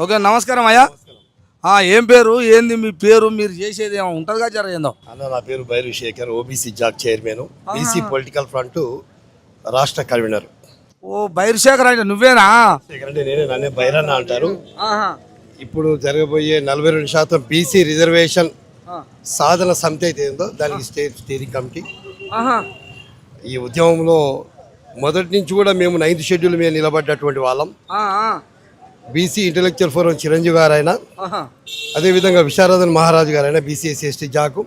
Okay నమస్కారం అయ్యా. ఆ, ఏం పేరు? ఏంది మీ పేరు? మీరు చేసేది ఉంటుందిగా జర ఏందో. అన్న నా పేరు Bairu Shekar OBC JAC chairman. BC political front రాష్ట్ర కన్వీనర్. ఓ బైర్శేఖర్ అంటే నువ్వేనా? శేఖర్ అంటే నేనే నన్నే బైరన్న అంటారు. ఇప్పుడు జరగబోయే నలభై రెండు శాతం బీసీ రిజర్వేషన్. సాధన సమితి అయితే ఏందో దానికి స్టేట్ స్టీరింగ్ కమిటీ. ఈ ఉద్యమంలో మొదటి నుంచి కూడా మేము నైన్త్ షెడ్యూల్ మీద నిలబడ్డటువంటి వాళ్ళం. బీసీ ఇంటలెక్చువల్ ఫోరం చిరంజీవి గారైనా ఆహా. అదేవిధంగా విశారదన్ మహారాజు గారైనా బీసీ ఎస్సీ ఎస్టీ జాకు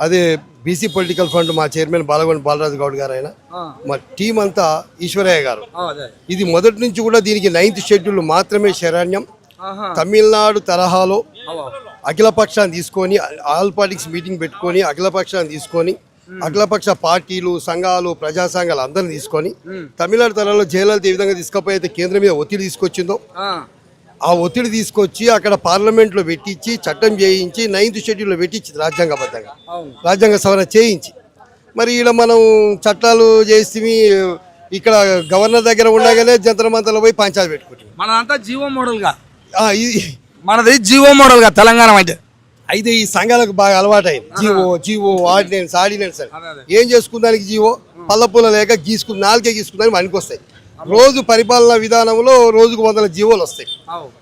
అదే బీసీ పొలిటికల్ ఫండ్ మా చైర్మన్ బాలగొండ బాలరాజు గౌడ్ గారైనా ఆ. మా టీం అంతా ఈశ్వరయ్య గారు. ఇది మొదటి నుంచి కూడా దీనికి నైన్త్ షెడ్యూల్ మాత్రమే శరణ్యం. తమిళనాడు తరహాలో. అఖిలపక్షాన్ని తీసుకొని ఆల్ పార్టీస్ మీటింగ్ పెట్టుకొని అఖిలపక్షాన్ని తీసుకొని అఖిలపక్ష పార్టీలు సంఘాలు ప్రజా సంఘాలు అందరిని తీసుకొని తమిళనాడు తరహాలో జయలలిత ఏ విధంగా తీసుకపోతే కేంద్రం మీద ఒత్తిడి తీసుకొచ్చిందో ఆ. ఒత్తిడి తీసుకొచ్చి అక్కడ పార్లమెంట్లో పెట్టించి చట్టం చేయించి నైన్త్ షెడ్యూల్లో పెట్టించింది రాజ్యాంగబద్ధంగా. రాజ్యాంగ సవరణ చేయించి. మరి ఇలా మనం చట్టాలు చేసి ఇక్కడ గవర్నర్ దగ్గర ఉండగానే జంతర మంతలో పోయి పంచాయతీ పెట్టుకుంటాం మనదంతా జీవో మోడల్గా మనది జీవో మోడల్గా తెలంగాణ అంటే. అయితే ఈ సంఘాలకు బాగా అలవాటైంది. జీవో జీవో ఆర్డినెన్స్ ఆర్డినెన్స్ అని. ఏం చేసుకుందానికి జీవో? పల్లపూల లేక గీసుకు నాలుగే గీసుకుందానికి పనికొస్తాయి. రోజు పరిపాలన విధానంలో రోజుకు వందల జీవోలు వస్తాయి.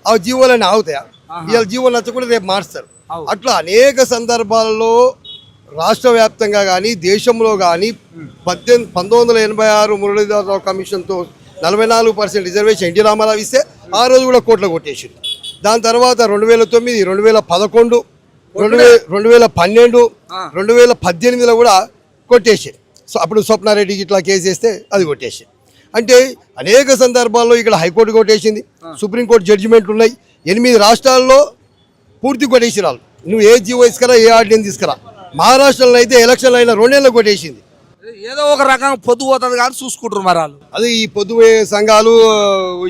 ఆ జీవోలన్నీ ఆగుతాయా? ఇవాళ జీవోలు నచ్చకుండా రేపు మార్స్తారు. అట్లా అనేక సందర్భాలలో రాష్ట్ర వ్యాప్తంగా కానీ దేశంలో కానీ పద్దెనిమిది పంతొమ్మిది వందల ఎనభై ఆరు మురళీధరరావు కమిషన్తో నలభై నాలుగు పర్సెంట్ రిజర్వేషన్ ఎన్టీ రామారావు ఇస్తే ఆ రోజు కూడా కోట్లు కొట్టేసింది దాని తర్వాత రెండు వేల తొమ్మిది రెండు వేల పదకొండు రెండు వేల రెండు వేల పన్నెండు రెండు వేల పద్దెనిమిదిలో కూడా కొట్టేసారు సో అప్పుడు స్వప్నారెడ్డికి ఇట్లా కేసు వేస్తే అది కొట్టేసారు అంటే అనేక సందర్భాల్లో ఇక్కడ హైకోర్టు కొట్టేసింది. సుప్రీంకోర్టు జడ్జిమెంట్లు ఉన్నాయి. ఎనిమిది రాష్ట్రాల్లో పూర్తి కొట్టేసి నువ్వు ఏ జీవో తీసుకురా ఏ ఆర్డినెన్స్ తీసుకురా. మహారాష్ట్రలో అయితే ఎలక్షన్లు అయినా రెండేళ్ళు కొట్టేసింది. ఏదో ఒక రకంగా పొద్దు పోతుంది కానీ చూసుకుంటారు మరి వాళ్ళు. అదే ఈ పొద్దువే సంఘాలు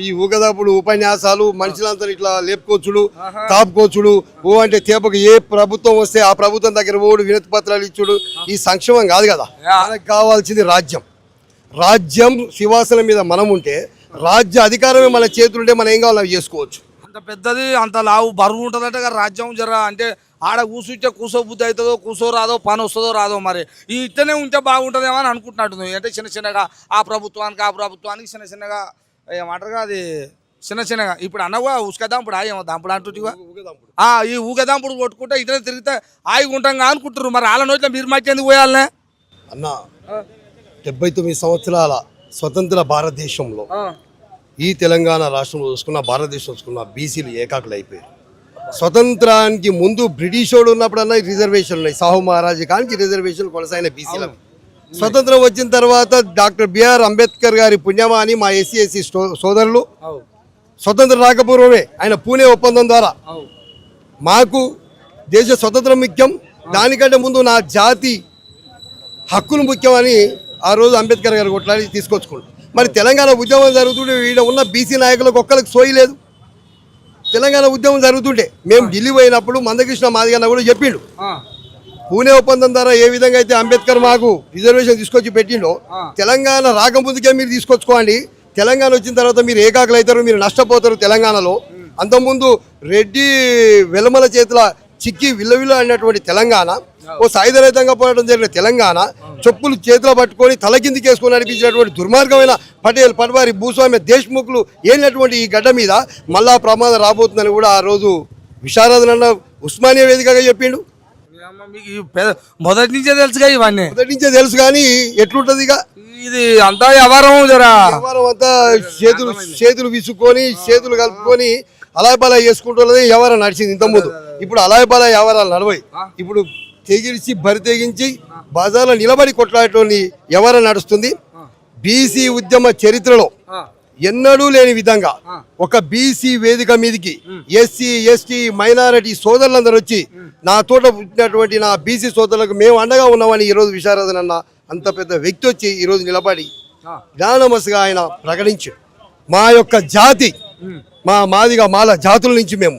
ఈ ఊగదాపుడు ఉపన్యాసాలు మనుషులంతా ఇట్లా లేపుకోచుడు తాపుకోచుడు ఓ అంటే తేపకు ఏ ప్రభుత్వం వస్తే ఆ ప్రభుత్వం దగ్గర ఓడు వినతి పత్రాలు ఇచ్చుడు ఈ సంక్షేమం కాదు కదా. మనకు కావాల్సింది రాజ్యం. రాజ్యం శివాసనం మీద మనం ఉంటే రాజ్య అధికారమే మన చేతులుంటే మనం ఏం కావాలో అవి చేసుకోవచ్చు. అంత పెద్దది అంత లావు బరువు ఉంటుందంటే రాజ్యం జర అంటే ఆడ కూర్చుంటే కూసో బుద్ధి అవుతుందో కూసో రాదో పని వస్తుందో రాదో మరి. ఈ ఇట్టనే ఉంటే బాగుంటుందేమో అని అనుకుంటున్నట్టు అంటే చిన్న చిన్నగా ఆ ప్రభుత్వానికి ఆ ప్రభుత్వానికి చిన్న చిన్నగా ఏమంటారు అది? చిన్న చిన్నగా. ఇప్పుడు అన్నగా ఉసుకదాంపుడు ఏమో దాంపుడు అంటుంటివా? ఈ ఊగదాంపుడు కొట్టుకుంటే ఇట్లా తిరిగితే ఆగి ఉంటాం అనుకుంటారు మరి వాళ్ళ నోట్లో మీరు మధ్య ఎందుకు పోయాలనే? అన్న డెబ్బై తొమ్మిది సంవత్సరాల స్వతంత్ర భారతదేశంలో ఈ తెలంగాణ రాష్ట్రంలో చూసుకున్న భారతదేశం చూసుకున్న బీసీలు ఏకాకులు అయిపోయారు స్వతంత్రానికి ముందు బ్రిటిష్ వాడు ఉన్నప్పుడన్నా రిజర్వేషన్లు ఉన్నాయి. సాహు మహారాజు కానికి రిజర్వేషన్ కొనసాగిన బీసీలకు స్వతంత్రం వచ్చిన తర్వాత డాక్టర్ బిఆర్ అంబేద్కర్ గారి పుణ్యమా అని మా ఎస్సీ ఎస్సీ సోదరులు. స్వతంత్రం రాకపూర్వమే ఆయన పూణే ఒప్పందం ద్వారా. మాకు దేశ స్వతంత్రం ముఖ్యం. దానికంటే ముందు నా జాతి హక్కులు ముఖ్యమని ఆ రోజు అంబేద్కర్ గారు కొట్లాడి తీసుకొచ్చుకోండి మరి తెలంగాణ ఉద్యమం జరుగుతుంటే ఈడ ఉన్న బీసీ నాయకులకు ఒక్కరికి సోయి లేదు. తెలంగాణ ఉద్యమం జరుగుతుంటే మేము ఢిల్లీ పోయినప్పుడు మందకృష్ణ మాదిగన్న కూడా చెప్పిండు. పూణే ఒప్పందం ద్వారా ఏ విధంగా అయితే అంబేద్కర్ మాకు రిజర్వేషన్ తీసుకొచ్చి పెట్టిండో తెలంగాణ రాకముందుకే మీరు తీసుకొచ్చుకోండి. తెలంగాణ వచ్చిన తర్వాత మీరు ఏకాకులు అవుతారు మీరు నష్టపోతారు తెలంగాణలో. అంతకుముందు రెడ్డి వెలమల చేతుల చిక్కి విల్లవిల్ల అన్నటువంటి తెలంగాణ ఓ సాయుధరహితంగా పోవడం జరిగిన తెలంగాణ చెప్పులు చేతిలో పట్టుకొని తల కిందికి వేసుకొని నడిపించినటువంటి దుర్మార్గమైన పటేల్ పట్వారి భూస్వామ్య దేశ్ముఖులు ఏనటువంటి ఈ గడ్డ మీద మళ్ళా ప్రమాదం రాబోతుందని కూడా ఆ రోజు విశారదనన్న ఉస్మానియా వేదికగా చెప్పిండు. మొదటి నుంచే తెలుసుగా ఇవన్నీ? మొదటి నుంచే తెలుసు కానీ ఎట్లుంటది ఇక? ఇది అంతా వ్యవహారం జరా? వ్యవహారం అంతా చేతులు చేతులు విసుక్కొని చేతులు కలుపుకొని అలాయపాలా చేసుకుంటున్నది వ్యవహారం నడిచింది ఇంతకుముందు. ఇప్పుడు అలాయపాలా వ్యవహారాలు నడవయి. ఇప్పుడు తెగిరిచి బరి తెగించి బజార్లో నిలబడి కొట్లాడేటువంటి వ్యవహారం నడుస్తుంది? బీసీ ఉద్యమ చరిత్రలో ఎన్నడూ లేని విధంగా ఒక బీసీ వేదిక మీదకి ఎస్సీ ఎస్టీ మైనారిటీ సోదరులందరూ వచ్చి నా తోట పుట్టినటువంటి నా బీసీ సోదరులకు మేము అండగా ఉన్నామని ఈరోజు విశారదన్ అన్న అంత పెద్ద వ్యక్తి వచ్చి ఈరోజు నిలబడి జ్ఞానమస్గా ఆయన ప్రకటించాడు మా యొక్క జాతి మా మాదిగా మాల జాతుల నుంచి మేము.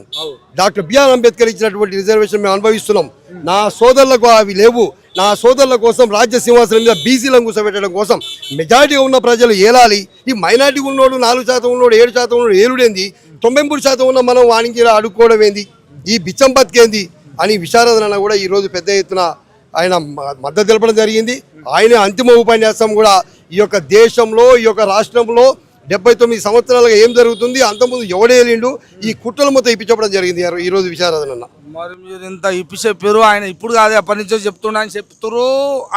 డాక్టర్ బిఆర్ అంబేద్కర్ ఇచ్చినటువంటి రిజర్వేషన్ మేము అనుభవిస్తున్నాం. నా సోదరులకు అవి లేవు. నా సోదరుల కోసం రాజ్య సింహాసనం మీద బీసీలను కూర్చోబెట్టడం కోసం మెజారిటీ ఉన్న ప్రజలు ఏలాలి? ఈ మైనార్టీ ఉన్నోడు నాలుగు శాతం ఉన్నోడు ఏడు శాతం ఉన్నోడు ఏలుడేంది? తొంభై మూడు శాతం ఉన్న మనం వానికి అడుక్కోవడం ఏంది? ఈ బిచ్చం బతికేంది? అని విశారదన కూడా ఈరోజు పెద్ద ఎత్తున ఆయన మ- మద్దతు తెలపడం జరిగింది. ఆయన అంతిమ ఉపన్యాసం కూడా ఈ యొక్క దేశంలో ఈ యొక్క రాష్ట్రంలో డెబ్బై తొమ్మిది సంవత్సరాలుగా ఏం జరుగుతుంది? అంతకుముందు ఎవడేలిండు ఈ కుట్రలు మొత్తం ఇప్పించడం జరిగింది ఈ రోజు మరి మీరు ఇంత ఇప్పి చెప్పారు ఆయన ఇప్పుడు కాదు ఎప్పటి నుంచో చెప్తున్నా అని చెప్తారు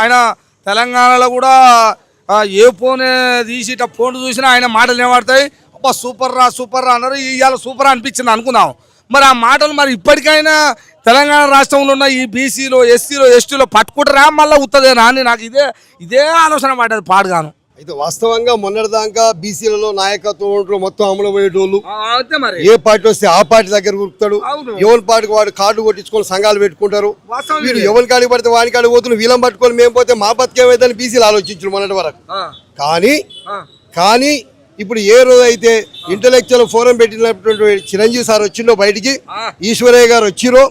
ఆయన తెలంగాణలో కూడా ఏ ఫోన్ తీసి ఇట్లా ఫోన్ చూసినా ఆయన మాటలు ఏమాడతాయి అబ్బా సూపర్ రా సూపర్ రా అన్నారు. ఇవాళ సూపర్ అనిపించింది అనుకున్నాం మరి ఆ మాటలు మరి ఇప్పటికైనా తెలంగాణ రాష్ట్రంలో ఉన్న ఈ బీసీలో ఎస్సీలో ఎస్టీలో పట్టుకుంటారా? మళ్ళీ ఉత్తదేనా అని నాకు ఇదే ఇదే ఆలోచన పడ్డది పాడుగాను. అయితే వాస్తవంగా మొన్నటిదాకా బీసీలలో నాయకత్వం మొత్తం అమలు పోయేటోళ్ళు ఏ పార్టీ వస్తే ఆ పార్టీ దగ్గర కురుకుతాడు అవును. ఎవరి పార్టీకి వాడు కార్డు కొట్టించుకొని సంఘాలు పెట్టుకుంటారు వీళ్ళు. ఎవరి కాడికి పడితే వాని కాడికి పోతున్నారు వీళ్ళని పట్టుకొని మేము పోతే మా బతికేమైందని బీసీలు ఆలోచించారు మొన్నటి వరకు కానీ కానీ ఇప్పుడు ఏ రోజు అయితే ఇంటలెక్చువల్ ఫోరం పెట్టినటువంటి చిరంజీవి సార్ వచ్చిండో బయటికి. ఈశ్వరయ్య గారు వచ్చిరో.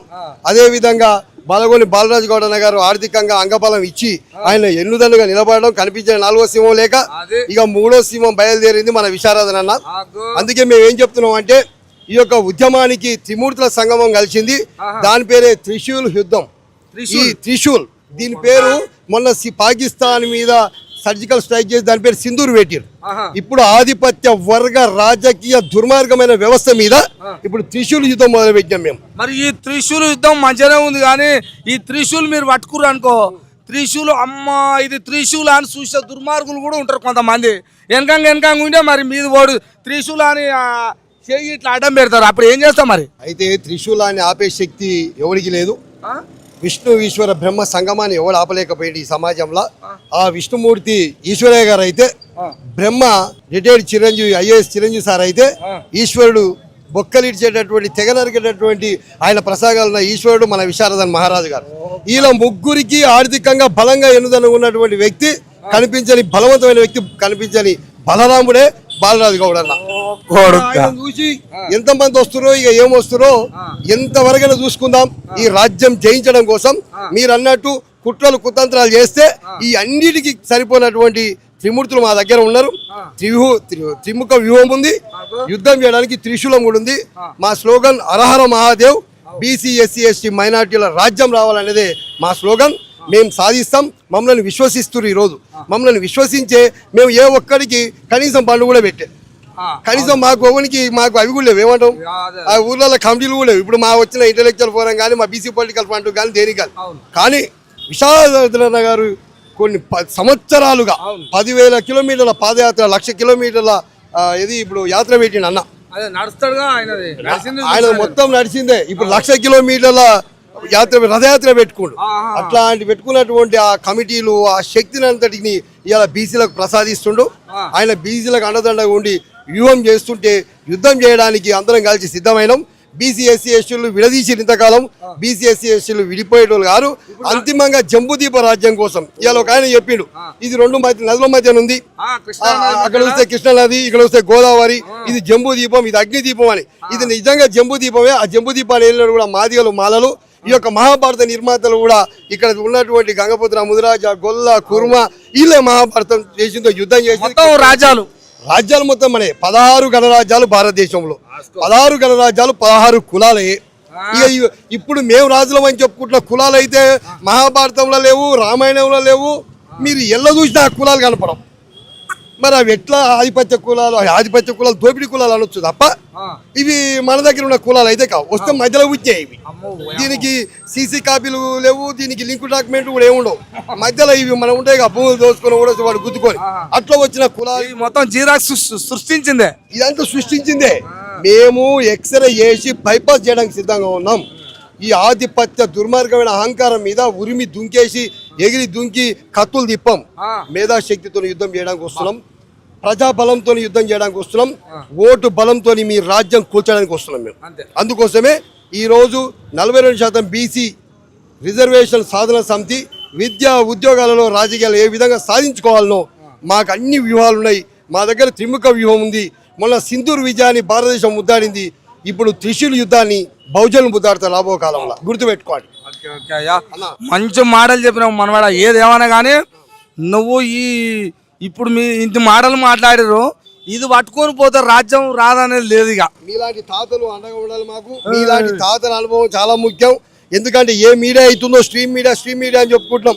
అదే విధంగా బాలగోని బాలరాజు గౌడన్న గారు ఆర్థికంగా అంగబలం ఇచ్చి ఆయన ఎన్నుదన్నుగా నిలబడడం కనిపించిన నాలుగో సింహం లేక. ఇక మూడో సింహం బయలుదేరింది మన విశారదన అన్న. అందుకే మేము ఏం చెప్తున్నాం అంటే ఈ యొక్క ఉద్యమానికి త్రిమూర్తుల సంగమం కలిసింది దాని పేరే త్రిశూల్ యుద్ధం ఈ త్రిశూల్. దీని పేరు మొన్న పాకిస్తాన్ మీద సర్జికల్ స్ట్రైక్ చేసి దాని పేరు సింధూర్ ఆహా. ఇప్పుడు ఆధిపత్య వర్గ రాజకీయ దుర్మార్గమైన వ్యవస్థ మీద ఇప్పుడు త్రిశూల్ యుద్ధం మొదలు పెట్టాం మేము. మరి ఈ త్రిశూల్ యుద్ధం మంచిగానే ఉంది కానీ ఈ త్రిశూల్ మీరు పట్టుకురు అనుకో త్రిశూలు అమ్మ ఇది త్రిశూల్ అని చూసే దుర్మార్గులు కూడా ఉంటారు కొంతమంది. వెనకంగా వెనకంగా ఉంటే మరి మీది ఓడు త్రిశూల్ అని ఆ, చెయ్యి ఇట్లా అడ్డం పెడతారు. అప్పుడు ఏం చేస్తాం మరి? అయితే త్రిశూలాన్ని ఆపే శక్తి ఎవరికి లేదు? విష్ణు ఈశ్వర బ్రహ్మ సంగమాన్ని ఎవడు ఆపలేకపోయింది ఈ సమాజంలో? ఆ. విష్ణుమూర్తి ఈశ్వరయ్య గారు అయితే. Brahma retired Chiranjeevi IAS Chiranjeevi sir అయితే. ఈశ్వరుడు బొక్కలిడ్చేటటువంటి తెగ నరికేటటువంటి ఆయన ప్రసాగాలున్న ఈశ్వరుడు మన విశారదన్ మహారాజు గారు. వీళ్ళ ముగ్గురికి ఆర్థికంగా బలంగా ఎన్నుదన ఉన్నటువంటి వ్యక్తి కనిపించని బలవంతమైన వ్యక్తి కనిపించని బలరాముడే బాలరాజు గౌడ్ అన్న ఆయన చూసి ఎంత మంది వస్తురో ఇక ఏం వస్తురో ఎంత వరకైనా చూసుకుందాం. ఈ రాజ్యం జయించడం కోసం మీరు అన్నట్టు కుట్రలు కుతంత్రాలు చేస్తే ఈ అన్నిటికీ సరిపోయినటువంటి త్రిమూర్తులు మా దగ్గర ఉన్నారు. త్రివ్యూ త్రి- త్రిముఖ వ్యూహం ఉంది. యుద్ధం చేయడానికి త్రిశూలం కూడా ఉంది. మా slogan అరహర Mahadev BC SC ST మైనార్టీల రాజ్యం రావాలనేదే మా స్లోగన్. మేము సాధిస్తాం మమ్మల్ని విశ్వసిస్తున్నారు ఈరోజు మమ్మల్ని విశ్వసించే మేము ఏ ఒక్కడికి కనీసం పండుగ కూడా పెట్టే. కనీసం మాకు ఒకనికి మాకు అవి కూడా లేవు. ఏమంటాం. ఆ ఊర్లలో కమిటీలు కూడా లేవు. ఇప్పుడు మా వచ్చిన ఇంటలెక్చువల్ ఫోరం కానీ మా బీసీ పొలిటికల్ ఫండ్ కానీ దేనికి కానీ. కానీ విశాల గారు కొన్ని సంవత్సరాలుగా పదివేల కిలోమీటర్ల పాదయాత్ర లక్ష కిలోమీటర్ల ఇది ఇప్పుడు యాత్ర పెట్టిండు అన్న. ఆయన మొత్తం నడిచిందే ఇప్పుడు లక్ష కిలోమీటర్ల యాత్ర రథయాత్ర పెట్టుకోండు. అట్లాంటి పెట్టుకున్నటువంటి ఆ కమిటీలు ఆ శక్తిని అంతటిని ఇవాళ బీసీలకు ప్రసాదిస్తుండు. ఆయన బీసీలకు అండదండగా ఉండి వ్యూహం చేస్తుంటే యుద్ధం చేయడానికి అందరం కలిసి సిద్ధమైనాం. బీసీ ఎస్సీ ఎస్టీలు విడదీసి ఇంతకాలం. బీసీ ఎస్సీ ఎస్టీలు విడిపోయేటోళ్ళు గారు అంతిమంగా జంబుదీప రాజ్యం కోసం ఇవాళ ఒక ఆయన చెప్పిండు. ఇది రెండు మధ్య నదుల మధ్యన ఉంది. అక్కడ వస్తే కృష్ణ నది ఇక్కడ వస్తే గోదావరి. ఇది జంబూ దీపం ఇది అగ్ని దీపం అని ఇది నిజంగా జంబూ దీపమే ఆ జంబూ దీపాలు వెళ్ళినప్పుడు కూడా మాదిగలు మాలలు. ఈ యొక్క మహాభారత నిర్మాతలు కూడా ఇక్కడ ఉన్నటువంటి గంగపుత్ర ముదిరాజ గొల్ల కుర్మ వీళ్ళే మహాభారతం చేసిందో యుద్ధం చేసి మొత్తం రాజ్యాలు. రాజ్యాలు మొత్తం మన పదహారు గణరాజ్యాలు భారతదేశంలో. పదహారు గణరాజ్యాలు పదహారు కులాలే. ఇక ఇప్పుడు మేము రాజులం అని చెప్పుకుంటున్న కులాలు అయితే మహాభారతంలో లేవు రామాయణంలో లేవు. మీరు ఎల్ల చూసినా ఆ కులాలు కనపడం మరి అవి ఎట్లా ఆధిపత్య కులాలు ఆధిపత్య కులాలు దోపిడీ కులాలు అనొచ్చు తప్ప. ఇవి మన దగ్గర ఉన్న కులాలు అయితే కావు. వస్తే మధ్యలో వచ్చాయి ఇవి. దీనికి సీసీ కాపీలు లేవు దీనికి లింక్ డాక్యుమెంట్ కూడా ఏముండవు మధ్యలో ఇవి మనం ఉంటాయి భూములు దోచుకొని కూడా వాడు గుద్దుకొని. అట్లా వచ్చిన కులాలు మొత్తం జీరాక్స్ సృష్టించిందే. ఇదంతా సృష్టించిందే. మేము ఎక్స్రే చేసి బైపాస్ చేయడానికి సిద్ధంగా ఉన్నాం. ఈ ఆధిపత్య దుర్మార్గమైన అహంకారం మీద ఉరిమి దుంకేసి ఎగిరి దుంకి కత్తులు తిప్పాం. మేధాశక్తితో యుద్ధం చేయడానికి వస్తున్నాం. ప్రజా బలంతో యుద్ధం చేయడానికి వస్తున్నాం. ఓటు బలంతో మీ రాజ్యం కూల్చడానికి వస్తున్నాం మేము. అందుకోసమే ఈరోజు నలభై రెండు శాతం బీసీ రిజర్వేషన్ సాధన సమితి విద్యా ఉద్యోగాలలో రాజకీయాలు ఏ విధంగా సాధించుకోవాలనో మాకు అన్ని వ్యూహాలు ఉన్నాయి మా దగ్గర త్రిముఖ వ్యూహం ఉంది. మొన్న సింధూర్ విజయాన్ని భారతదేశం ముద్దాడింది ఇప్పుడు త్రిశూల్ యుద్ధాన్ని బహుజనులు ముద్దాడతారు రాబో కాలంలో గుర్తుపెట్టుకోండి. మంచి మాటలు చెప్పినావు మనవాడ. ఏదేమన్నా కానీ నువ్వు ఈ ఇప్పుడు మీ ఇంటి మాటలు మాట్లాడారు ఇది పట్టుకొని పోతే రాజ్యం రాదనేది లేదు ఇక. మీలాంటి తాతలు అండగా ఉండాలి మాకు. మీలాంటి తాతల అనుభవం చాలా ముఖ్యం. ఎందుకంటే ఏ మీడియా అవుతుందో స్ట్రీమ్ మీడియా స్ట్రీమ్ మీడియా అని చెప్పుకుంటున్నాం.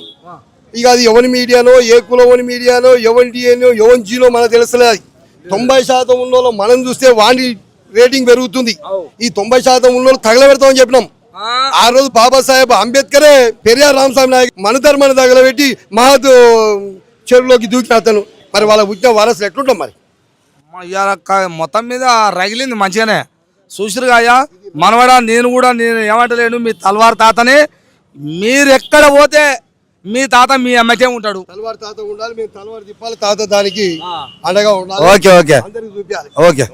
ఇక అది ఎవరి మీడియానో ఏ కులవని మీడియానో ఎవరి డిఎనో ఎవరి జీనో మనకు తెలుస్తలేదు తొంభై శాతం ఉన్న మనం చూస్తే వాడి రేటింగ్ పెరుగుతుంది. ఈ తొంభై శాతం ఉన్న వాళ్ళు తగలబెడతామని చెప్పినాం. ఆ రోజు బాబాసాహెబ్ అంబేద్కరే పెరియార్ రామస్వామి నాయక్ మన ధర్మాన్ని తగలబెట్టి మహత్ చెరువులోకి దూకిన అతను. మరి వాళ్ళ పుట్టిన వారసులు ఎట్లుంటాం మరి? మొత్తం మీద రగిలింది మంచిగానే. చూసిరుగా అయ్యా మనవడ నేను కూడా నేను ఏమంటలేను మీ తల్వార్ తాతని. మీరు ఎక్కడ పోతే మీ తాత మీ అమ్మకే ఉంటాడు. తలవారు తాత ఉండాలి మేము తలవారు తిప్పాలి తాత దానికి అండగా ఉండాలి. Okay okay. ఓకే.